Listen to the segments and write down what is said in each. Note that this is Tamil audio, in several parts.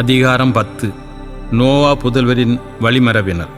அதிகாரம் பத்து. நோவா புதல்வரின் வழிமரபினர்.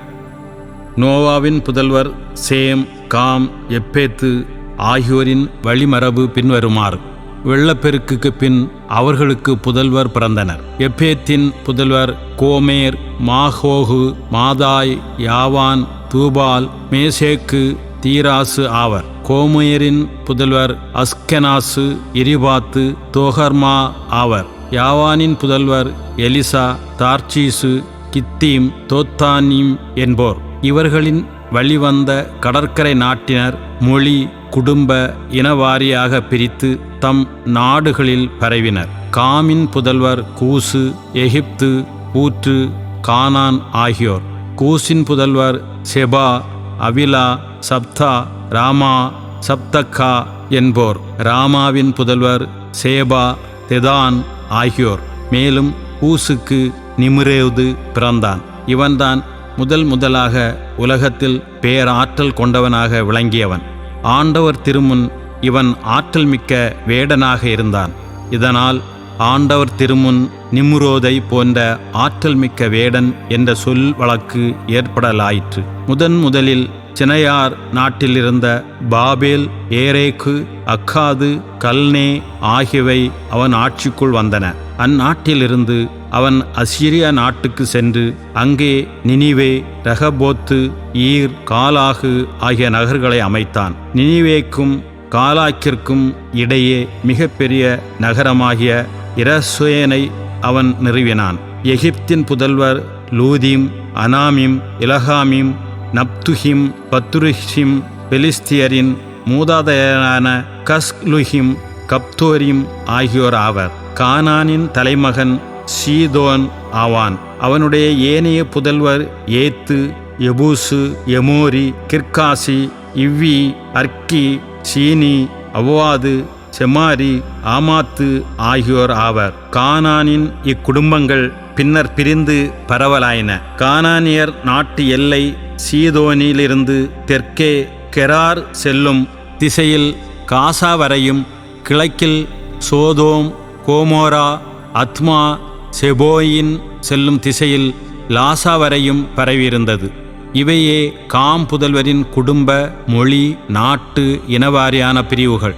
நோவாவின் புதல்வர் சேம் காம் எப்பேத்து ஆகியோரின் வழிமரபு பின்வருமாறு. வெள்ளப்பெருக்குக்கு பின் அவர்களுக்கு புதல்வர் பிறந்தனர். எப்பேத்தின் புதல்வர் கோமேர் மாஹோகு மாதாய் யாவான் தூபால் மேசேக்கு தீராசு ஆவர். கோமேரின் புதல்வர் அஸ்கெனாசு இரிபாத்து தோகர்மா ஆவர். யாவானின் புதல்வர் எலிசா தார்ச்சீசு கித்தீம் தோத்தானீம் என்போர். இவர்களின் வழிவந்த கடற்கரை நாட்டினர் மொழி குடும்ப இனவாரியாக பிரித்து தம் நாடுகளில் பரவினர். காமின் புதல்வர் கூசு எகிப்து ஊற்று கானான் ஆகியோர். கூசின் புதல்வர் செபா அவிலா சப்தா ராமா சப்தக்கா என்போர். ராமாவின் புதல்வர் சேபா தெதான் ஆகியோர் மேலும் ஊசுக்கு நிமிரேவுது பிறந்தான். இவன்தான் முதல் முதலாக உலகத்தில் பேராற்றல் கொண்டவனாக விளங்கியவன். ஆண்டவர் திருமுன் இவன் ஆற்றல் மிக்க வேடனாக இருந்தான். இதனால் ஆண்டவர் திருமுன் நிம்ரோதை போன்ற ஆற்றல் மிக்க வேடன் என்ற சொல் வழக்கு ஏற்படலாயிற்று. முதன் முதலில் சினையார் நாட்டிலிருந்த பாபேல் ஏரேக்கு அக்காது கல்னே ஆகியவை அவன் ஆட்சிக்குள் வந்தன. அந்நாட்டிலிருந்து அவன் அசிரியா நாட்டுக்கு சென்று அங்கே நினிவே ரகபோத்து ஈர் காலாகு ஆகிய நகர்களை அமைத்தான். நினிவேக்கும் காலாக்கிற்கும் இடையே மிகப்பெரிய நகரமாகிய இரசுயனை அவன் நிறுவினான். எகிப்தின் புதல்வர் லூதீம் அனாமிம் இலகாமிம் நப்துஹிம் பத்ருஹிம் பெலிஸ்தியரின் மூதாதையரான கஸ்லுஹிம் கப்தோரிம் ஆகியோர் ஆவர். கானானின் தலைமகன் ஷீதோன் ஆவான். அவனுடைய ஏனைய புதல்வர் ஏத்து எபூசு எமோரி கிர்காசி இவ்வி அர்க்கி சீனி அவ்வாது செமாரி ஆமாத்து ஆகியோர் ஆவர். கானானின் இக்குடும்பங்கள் பின்னர் பிரிந்து பரவலாயின. கானானியர் நாட்டு எல்லை சீதோனியிலிருந்து தெற்கே கெரார் செல்லும் திசையில் காசா வரையும் கிழக்கில் சோதோம் கோமோரா அத்மா செபோயின் செல்லும் திசையில் லாசா வரையும் பரவியிருந்தது. இவையே காம் புதல்வரின் குடும்ப மொழி நாட்டு இனவாரியான பிரிவுகள்.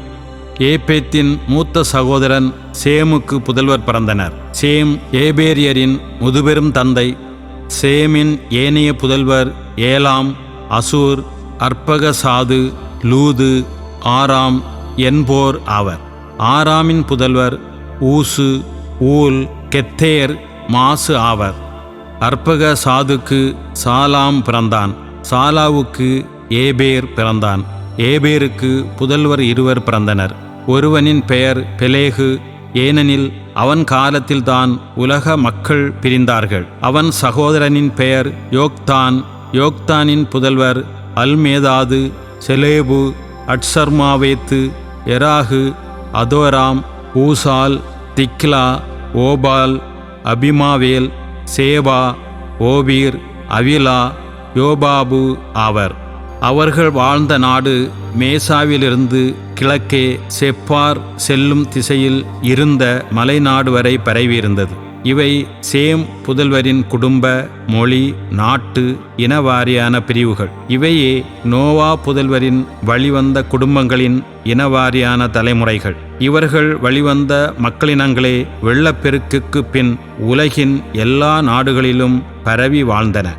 ஏபேத்தின் மூத்த சகோதரன் சேமுக்கு புதல்வர் பிறந்தனர். சேம் ஏபேரியரின் முதுபெரும் தந்தை சேமின் ஏனைய புதல்வர் ஏலாம் அசூர் அற்பகசாது லூது ஆராம் என்போர் ஆவர். ஆராமின் புதல்வர் ஊசு ஊல் கெத்தேர் மாசு ஆவர். அற்பக சாதுக்கு சாலாம் பிறந்தான். சாலாவுக்கு ஏபேர் பிறந்தான். ஏபேருக்கு புதல்வர் இருவர் பிறந்தனர். ஒருவனின் பெயர் பெலேகு ஏனெனில் அவன் காலத்தில்தான் உலக மக்கள் பிரிந்தார்கள். அவன் சகோதரனின் பெயர் யோக்தான் யோக்தானின் புதல்வர் அல்மேதாது செலேபு அட்சர்மாவேத்து எராகு அதோராம் ஊசால் திக்லா ஓபால் அபிமாவேல் சேவா ஓபீர் அவிலா யோபாபு ஆவர். அவர்கள் வாழ்ந்த நாடு மேசாவிலிருந்து கிழக்கே செப்பார் செல்லும் திசையில் இருந்த மலைநாடு வரை பரவியிருந்தது. இவை சேம் புதல்வரின் குடும்ப மொழி நாட்டு இனவாரியான பிரிவுகள். இவையே நோவா புதல்வரின் வழிவந்த குடும்பங்களின் இனவாரியான தலைமுறைகள். இவர்கள் வழிவந்த மக்களினங்களே வெள்ளப்பெருக்குக்கு பின் உலகின் எல்லா நாடுகளிலும் பரவி வாழ்ந்தன.